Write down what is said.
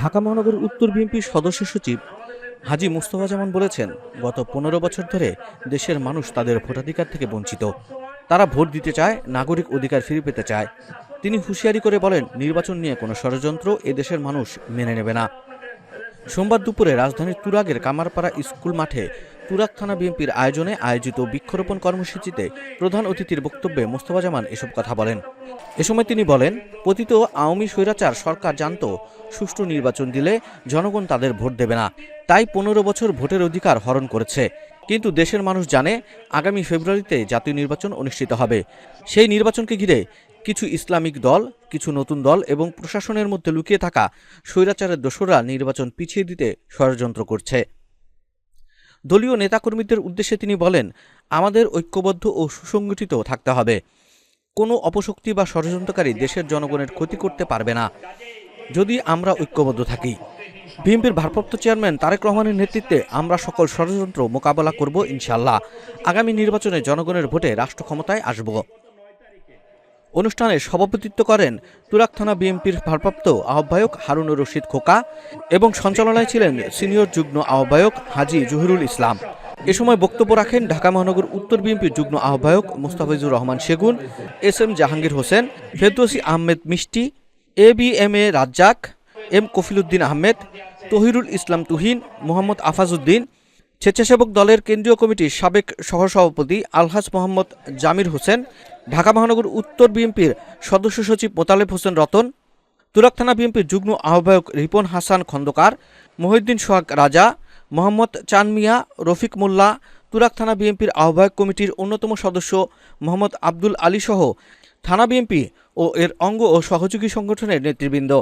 ঢাকা মহানগর উত্তর বিএনপির সদস্য সচিব হাজি মুস্তফা জামান বলেছেন, গত পনেরো বছর ধরে দেশের মানুষ তাদের ভোটাধিকার থেকে বঞ্চিত। তারা ভোট দিতে চায়, নাগরিক অধিকার ফিরে পেতে চায়। তিনি হুঁশিয়ারি করে বলেন, নির্বাচন নিয়ে কোনো ষড়যন্ত্র এদেশের মানুষ মেনে নেবে না। সোমবার দুপুরে রাজধানীর তুরাগের কামারপাড়া স্কুল মাঠে তুরাগ থানা বিএনপির আয়োজনে আয়োজিত বৃক্ষরোপণ কর্মসূচিতে প্রধান অতিথির বক্তব্যে মোস্তফা জামান এসব কথা বলেন। এ সময় তিনি বলেন, পতিত আওয়ামী স্বৈরাচার সরকার জানত, সুষ্ঠু নির্বাচন দিলে জনগণ তাদের ভোট দেবে না। তাই পনেরো বছর ভোটের অধিকার হরণ করেছে। কিন্তু দেশের মানুষ জানে, আগামী ফেব্রুয়ারিতে জাতীয় নির্বাচন অনুষ্ঠিত হবে। সেই নির্বাচনকে ঘিরে কিছু ইসলামিক দল, কিছু নতুন দল এবং প্রশাসনের মধ্যে লুকিয়ে থাকা স্বৈরাচারের দোসররা নির্বাচন পিছিয়ে দিতে ষড়যন্ত্র করছে। দলীয় নেতাকর্মীদের উদ্দেশ্যে তিনি বলেন, আমাদের ঐক্যবদ্ধ ও সুসংগঠিত থাকতে হবে। কোনো অপশক্তি বা ষড়যন্ত্রকারী দেশের জনগণের ক্ষতি করতে পারবে না। যদি আমরা ঐক্যবদ্ধ থাকি। বিএনপির ভারপ্রাপ্ত চেয়ারম্যান তারেক রহমানের নেতৃত্বে আমরা সকল ষড়যন্ত্র মোকাবেলা করব ইনশাল্লাহ আগামী নির্বাচনে জনগণের ভোটে রাষ্ট্র ক্ষমতায় আসব। অনুষ্ঠানে সভাপতিত্ব করেন তুরাক থানা বিএনপির ভারপ্রাপ্ত আহ্বায়ক হারুনুর রশিদ খোকা এবং সঞ্চালনায় ছিলেন সিনিয়র যুগ্ম আহ্বায়ক হাজি জহিরুল ইসলাম। এ সময় বক্তব্য রাখেন ঢাকা মহানগর উত্তর বিএনপির যুগ্ম আহ্বায়ক Mustafizur Rahman Segun, S M Jahangir Hossain, Ferdousi Ahmed Mishti, A B M A Razzak, M Kafiluddin Ahmed, Tahirul Islam Tuhin, Mohammad Afazuddin স্বেচ্ছাসেবক দলের কেন্দ্রীয় কমিটির সাবেক সহসভাপতি আলহাজ মোহাম্মদ জামির হোসেন, ঢাকা মহানগর উত্তর বিএনপির সদস্য সচিব মোতালেব হোসেন রতন তুরাক থানা বিএনপির যুগ্ম আহ্বায়ক রিপন হাসান খন্দকার, মহিউদ্দিন সোহাগ রাজা, মোহাম্মদ চান মিয়া রফিক মোল্লা তুরাক থানা বিএনপির আহ্বায়ক কমিটির অন্যতম সদস্য মোহাম্মদ আব্দুল আলী সহ থানা বিএনপি ও এর অঙ্গ ও সহযোগী সংগঠনের নেতৃবৃন্দ।